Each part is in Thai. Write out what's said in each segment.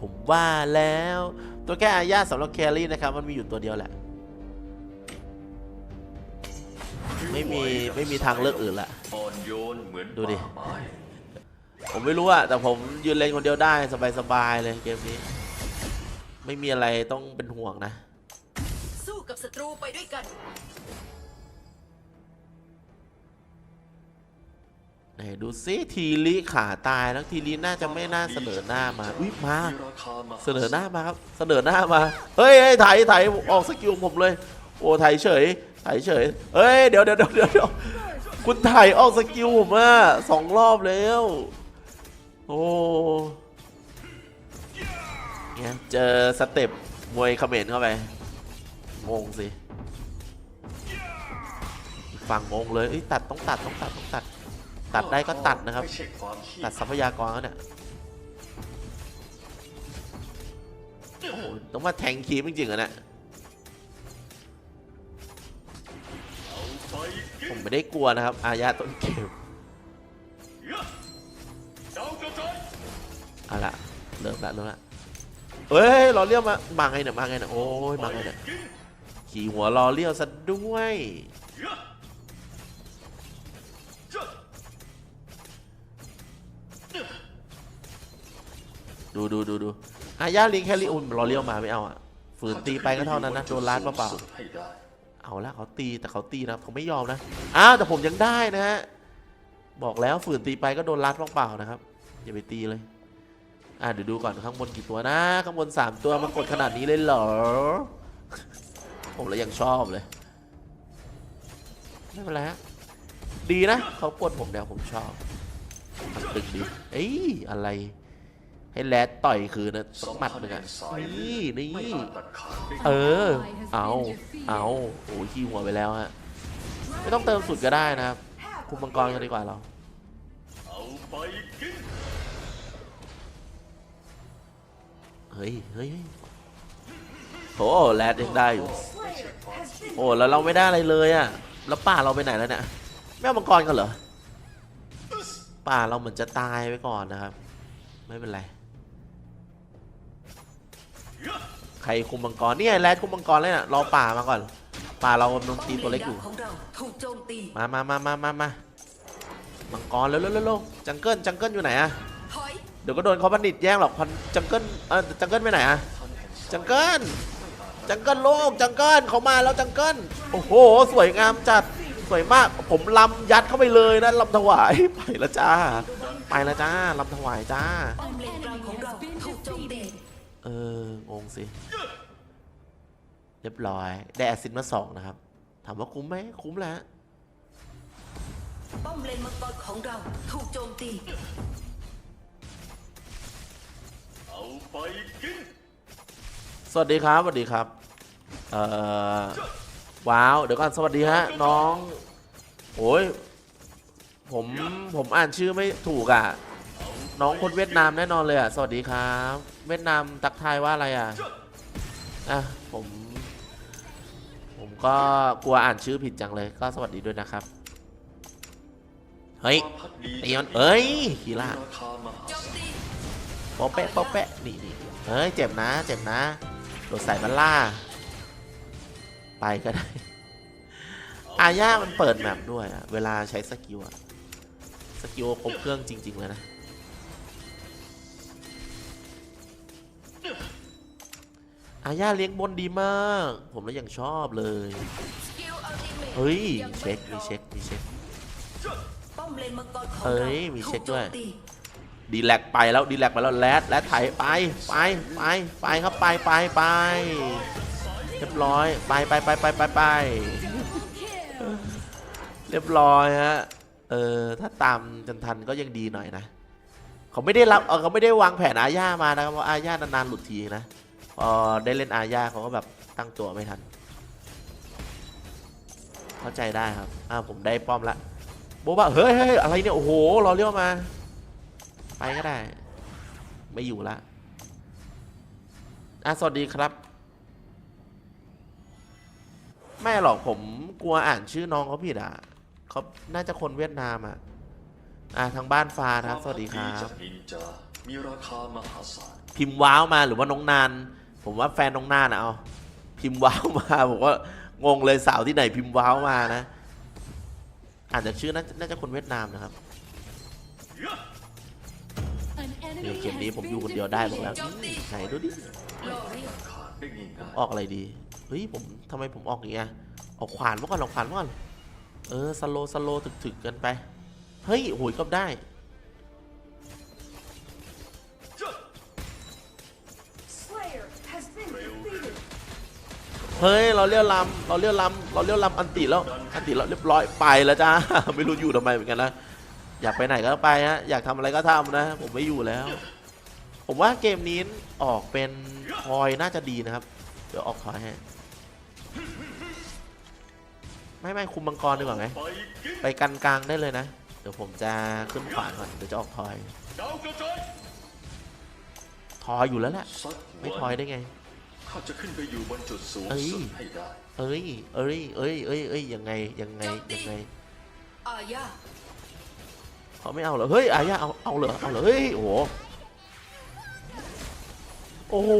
ผมว่าแล้ว ตัวแก้อาญาสำหรับแครี่นะครับ มันมีอยู่ตัวเดียวแหละ ไม่มี ไม่มีทางเลือกอื่นละ อ่อนโยนเหมือนดูดิ ป่าไม้ผมไม่รู้อะแต่ผมยืนเลนคนเดียวได้สบายๆเลยเกมนี้ ไม่มีอะไรต้องเป็นห่วงนะ ศัตรูไปด้วยกัน ไหนดูซิทีลีขาตายแล้วทีลีน่าจะไม่น่าเสนอหน้ามา อุ้ยมามีราคามา เสนอหน้ามาครับ เสนอหน้ามา เฮ้ยเฮ้ยไถไถออกสกิลผมเลย โอ้ไถเฉยไถเฉย เฮ้ยเดี๋ยวเดี๋ยวเดี๋ยวเดี๋ยวเดี๋ยวคุณไถออกสกิลผมอะสองรอบแล้ว โอ้เนี่ยเจอสเต็ปมวยเขมรเข้าไป งงสิอีกฝั่งงงเลยเอ้ยตัดต้องตัดต้องตัดต้องตัด ตัดได้ก็ตัดนะครับ ตัดทรัพยากรแล้วเนี่ยโอ้โหต้องมาแทงคีมจริงๆเหรอเนี่ยผมไม่ได้กลัวนะครับ อาญาต้นเกมเจ้ากระจายเอาละเริ่มละเริ่มละเฮ้ยรอเลี้ยวมามาไงเนี่ยมาไงเนี่ยโอ้ยมาไงเนี่ย ขี่หัวรอเลี้ยวซะด้วย ดูดูดูดูอาญาลิงแคลรี่อุ่นรอเลี้ยวมาไม่เอาอะ ฝืนตีไปก็เท่านั้นนะ โดนล้านเปล่าๆเอาละเขาตีแต่เขาตีนะเขาไม่ยอมนะ อ้าวแต่ผมยังได้นะฮะ บอกแล้วฝืนตีไปก็โดนลัดเปล่าๆนะครับ อย่าไปตีเลย อะเดี๋ยวดูก่อนข้างบนกี่ตัวนะ ข้างบนสามตัวมันกดขนาดนี้เลยเหรอ ผมแล้วยังชอบเลยไม่เป็นไรฮะดีนะเขาปวดผมเดี๋ยวผมชอบมันตึงดีเอ้ยอะไร ให้แรดต่อยคืนนะสมัดหนึ่งอะนี่นี่เออ เอาเอาโอ้ยขี้หัวไปแล้วฮะไม่ต้องเติมสุดก็ได้นะครับคุมมังกรกันดีกว่าเราเฮ้ยเฮ้ยเฮ้ยโอ้แรดยังได้อยู่ โอ้แล้วเราไม่ได้อะไรเลยอะแล้วป่าเราไปไหนแล้วเนี่ยไม่เอามังกรกันเหรอป่าเราเหมือนจะตายไปก่อนนะครับ ไม่เป็นไรใครคุมมังกรเนี่ยแรดคุมมังกรเลยน่ะรอป่ามาก่อน ป่าเราโดนตีตัวเล็กอยู่ของเราถูกโจมตีมามามามามามามังกรเร็วเร็วเร็วเร็วจังเกิลจังเกิลอยู่ไหนอะถอยเดี๋ยวก็โดนเขาบัณฑิตแย่งหรอกพันจังเกิลเออจังเกิลไปไหนอะจังเกิล จังเกิลโลกจังเกิลเขามาแล้วจังเกิลโอ้โห สวยงามจัดสวยมากผมลำยัดเข้าไปเลยนะลำถวายไปแล้วจ้า ไปแล้วจ้าลำถวายจ้าป้อมเลนกลางของเราถูกโจมตีเอองงสิเรียบร้อยได้แอสซินมาสองนะครับ ถามว่าคุ้มไหมคุ้มแหล้วป้อมเลนมังกรของเราถูกโจมตีเอาไปกิน สวัสดีครับสวัสดีครับเอ่อว้าว เดี๋ยวก่อนสวัสดีฮะ น้องโอ้ยผมผมอ่านชื่อไม่ถูกอะ น้องคนเวียดนามแน่นอนเลยอะ สวัสดีครับ เวียดนามตักทายว่าอะไรอะอะผม ผมก็กลัวอ่านชื่อผิดจังเลย ก็สวัสดีด้วยนะครับ เฮ้ยความพักดีตีมันเอ้ยฮีล่าราคามหาโจศาลมตีโป๊ะแปะโป๊ะแปะนี่นี่เฮ้ยเจ็บนะ เจ็บนะโดดใส่มันล่า ไปก็ได้ อาญามันเปิดแมปด้วยอะเวลาใช้สกิลอะสกิลครบเครื่องจริง ๆ เลยนะ อาญาเลี้ยงบนดีมาก ผมแล้วยังชอบเลย เฮ้ยมีเช็ค มีเช็ค มีเช็คมเลนมังกรของเอ้เรายมีเช็คด้วย ดีแลกไปแล้วดีแลกไปแล้วแรดแรดไถไปไปไปไปครับไปไปไปเรียบร้อยไปไปไปไปไปไปเรียบร้อยฮะเออถ้าตามจนทันก็ยังดีหน่อยนะเขาไม่ได้รับเขาไม่ได้วางแผนอาญามานะครับเพราะอาญานานๆหลุดทีนะพอได้เล่นอาญาเขาก็แบบตั้งตัวไม่ทัน เข้าใจได้ครับอ่าผมได้ป้อมละโบบะเฮ้ยเฮ้ยอะไรเนี่ยโอ้โหรอเรียกมา ไปก็ได้ ไม่อยู่ละอะสวัสดีครับ ไม่หรอกผมกลัวอ่านชื่อน้องเขาผิดอะเขาน่าจะคนเวียดนามอะ อ่าทางบ้านฟ้านะครับ สวัสดีครับ มีราคามหาศาลพิมพ์ว้าวมาหรือว่าน้องนาน ผมว่าแฟนน้องนานอะเอาพิมพ์ว้าวมาผมว่างงเลยสาวที่ไหนพิมพ์ว้าวมานะอ่านจากชื่อน่าน่าจะคนเวียดนามนะครับ เดี๋ยวเกมนี้ผมอยู่คนเดียวได้บอกแล้วไหนดูดิอออกอะไรดีเฮ้ยผมทำไมผมออกอย่างเงี้ยออกขวานมื่อก่อนออกขวานเมื่อก่อนเออสโลสโลถึกๆกันไปเฮ้ยโหยก็ได้เฮ้ยเราเลี้ยวลำเราเลี้ยวลำเราเลี้ยวลำอันติแล้วอันติแล้วเรียบร้อยไปแล้วจ้าไม่รู้อยู่ทำไมเหมือนกันนะ อยากไปไหนก็ไปฮะอยากทำอะไรก็ทำนะ ผมไม่อยู่แล้ว ผมว่าเกมนี้ออกเป็นทอยน่าจะดีนะครับ เดี๋ยวออกทอยให้ไม่ไม่คุมมังกรดีกว่าไหมไปกินไปกันกลางได้เลยนะ เดี๋ยวผมจะขึ้นขวานก่อนเดี๋ยวจะออกทอยดาวกระจายทอยอยู่แล้วแหละสักไม่ทวัอยนได้ไงข้าจะขึ้นไปอยู่บนจุดสูงเอ้ยสุดให้ได้เอ้ยเอ้ยเอ้ยเอ้ยเอ้ยยังไงยังไงยังไงอาญา เขาไม่เอาเหรอเฮ้ยอายาเอาเอาเหรอเอาเหรอเฮ้ยโอ้โหโอ้โห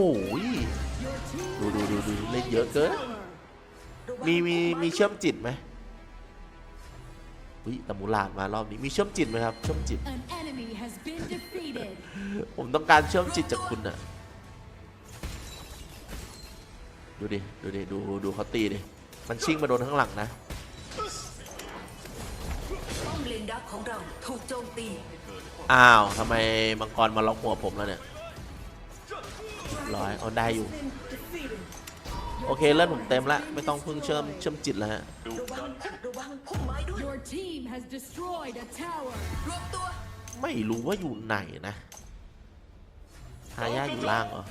ดูดูดูดูเล่นเยอะเกินมีมีมีเชื่อมจิตไหมอุ้ยแต่มูลาดมารอบนี้มีเชื่อมจิตไหมครับเชื่อมจิต ผมต้องการเชื่อมจิตจากคุณอะดูดิดูดิดูดูเขาตีดิมันชิ่งมาโดนข้างหลังนะ ของเราถูกโจมตีอ้าวทำไมมังกรมาล็อกหัวผมแล้วเนี่ยร้อยเอาได้อยู่ โอเคเลือดผมเต็มละ ไม่ต้องพึ่งเชื่อมเชื่อมจิตแล้วฮะดูระวัดังนระวังพุ่มไม้ด้วย Your team has destroyed a tower. รวมตัวไม่รู้ว่าอยู่ไหนนะฮายาอยู่ล่างเหรอ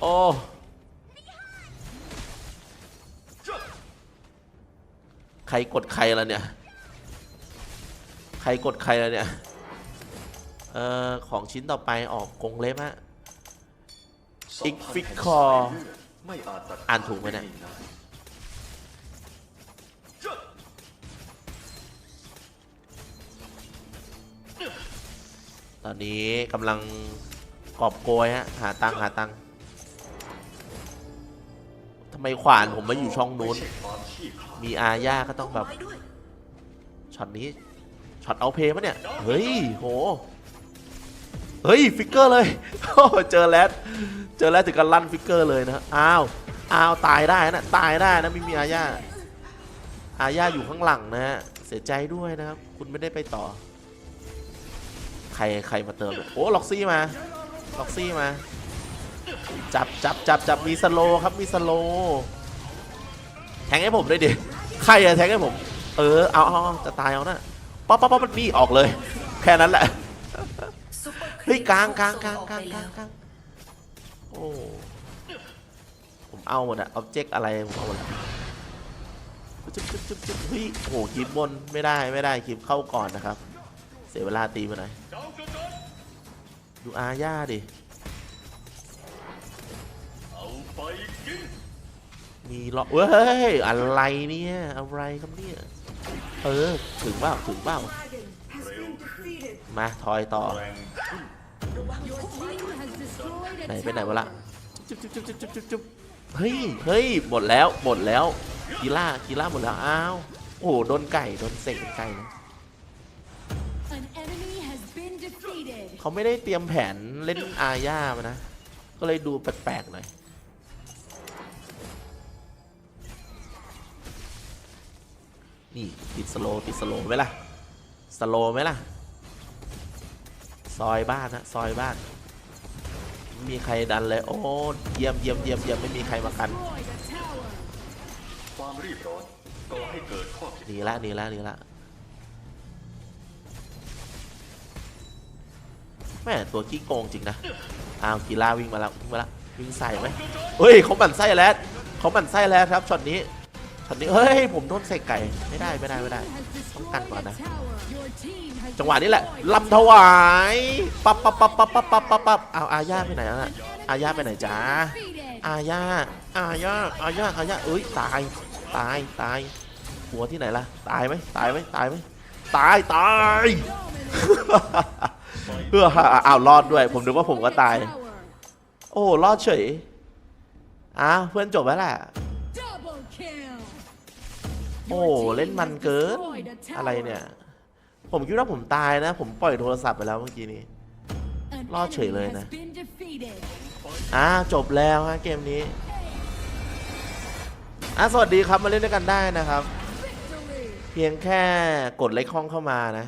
โอ้ใครกดใครแล้วเนี่ยใค รกดใครแล้วเนี่ย เอ่อ ของชิ้นต่อไปออกกงเล็บฮะ อีกฟิกคอร์ไม่อาจตัดอ่านถูกไหมเนี่ยตอนนี้กำลังกอบโกยฮะ หาตังหาตังทำไมขวานผมมาอยู่ช่องนู้น มีอาญาก็ต้องแบบช็อตนี้ ช็อตเอาเพย์ปะเนี่ย เฮ้ย โห เฮ้ย ฟิกเกอร์เลย เจอแรดเจอแรดถึงกับลั่นฟิกเกอร์เลยนะ อ้าว อ้าว ตายได้นะ ตายได้นะไม่มีอาญาอาญาอยู่ข้างหลังนะฮะ เสียใจด้วยนะครับ คุณไม่ได้ไปต่อ ใคร ใครมาเติม โอ้ ล็อกซี่มา ล็อกซี่มา จับจับจับจับมีสโลครับ มีสโล แทงให้ผมด้วยดิ ใครอะแทงให้ผม เออ เอาเอาเอาจะตายเอานะ ป๊อปป๊อปป๊อปมันนี่ออกเลย แค่นั้นแหละ เฮ้ยกลางกลางกลางกลางกลางกลางโอ้ผมเอาหมดอะออบเจกต์อะไรผมเอาหมดอะจุ๊บจุ๊บจุ๊บจุ๊บเฮ้ยโอ้โหคลิปบนไม่ได้ไม่ได้คลิปเข้าก่อนนะครับ เสียเวลาตีมาหน่อยดูอาญาดิมีล็อกเว้ยอะไรเนี่ยอะไรครับเนี่ย เออ ถึงเปล่าถึงเปล่าเร็วขึ้นมาทอยต่อแรงขึ้นระวัง Your พุ่มไม้ team ด้วย has destroyed ไหน a ไปไหนวะ tower. ละจุ๊บจุ๊บจุ๊บจุ๊บจุ๊บจุ๊บจุ๊บเฮ้ยเฮ้ยหมดแล้วหมดแล้วกีล่ากีล่าหมดแล้วอ้าวโอ้โหโดนไก่โดนเสกเป็นไก่นะ An enemy has been defeated. เขาไม่ได้เตรียมแผนเล่นอาญามานะ ก็เลยดูแปลกๆหน่อย นี่ติดสโลว์ติดสโลว์ไหมล่ะสโลว์ไหมล่ะ ซอยบ้านนะซอยบ้านไม่มีใครดันเลยโอ้เยี่ยมเยี่ยมเยี่ยมเยี่ยมไม่มีใครมากัน Destroyed a tower. ความรีบร้อนก่อให้เกิดข้อผิดหนีละหนีละหนีละแม่ตัวขี้โกงจริงนะอ้าวกีฬาวิ่งมาแล้ววิ่งมาแล้ววิ่งใส่ไหมเฮ้ยเขาหมั่นไส้แล้วเขาหมั่นไส้แล้วครับช็อตนี้ ช็อตนี้เฮ้ย ผมโดนใส่ไก่ ไม่ได้ไม่ได้ไม่ได้ ต้องกันก่อนนะ จังหวะนี้แหละลำถวายปั๊บปั๊บปั๊บปั๊บปั๊บปั๊บปั๊บปั๊บเอาอาญาไปไหนแล้วน่ะอาญาไปไหนจ้าอาญาอาญาอาญาอาญาเอ้ยตายตายตายหัวที่ไหนล่ะตายไหมตายไหมตายไหมตายตายเพื่ออ้าวรอดด้วย ผมนึกว่าผมก็ตาย โอ้รอดเฉยอ้าวเพื่อนจบแล้วแหละ โอ้ Your team เล่นมัน has เกิน destroyed a tower. อะไรเนี่ย ผมคิดว่าผมตายนะ ผมปล่อยโทรศัพท์ไปแล้วเมื่อกี้นี้ An รอดเฉยเลย enemy นะ has been defeated. อ่าจบแล้วฮะเกมนี้อะสวัสดีครับมาเล่นด้วยกันได้นะครับ Victory. เพียงแค่กดไลค์ห้องเข้ามานะ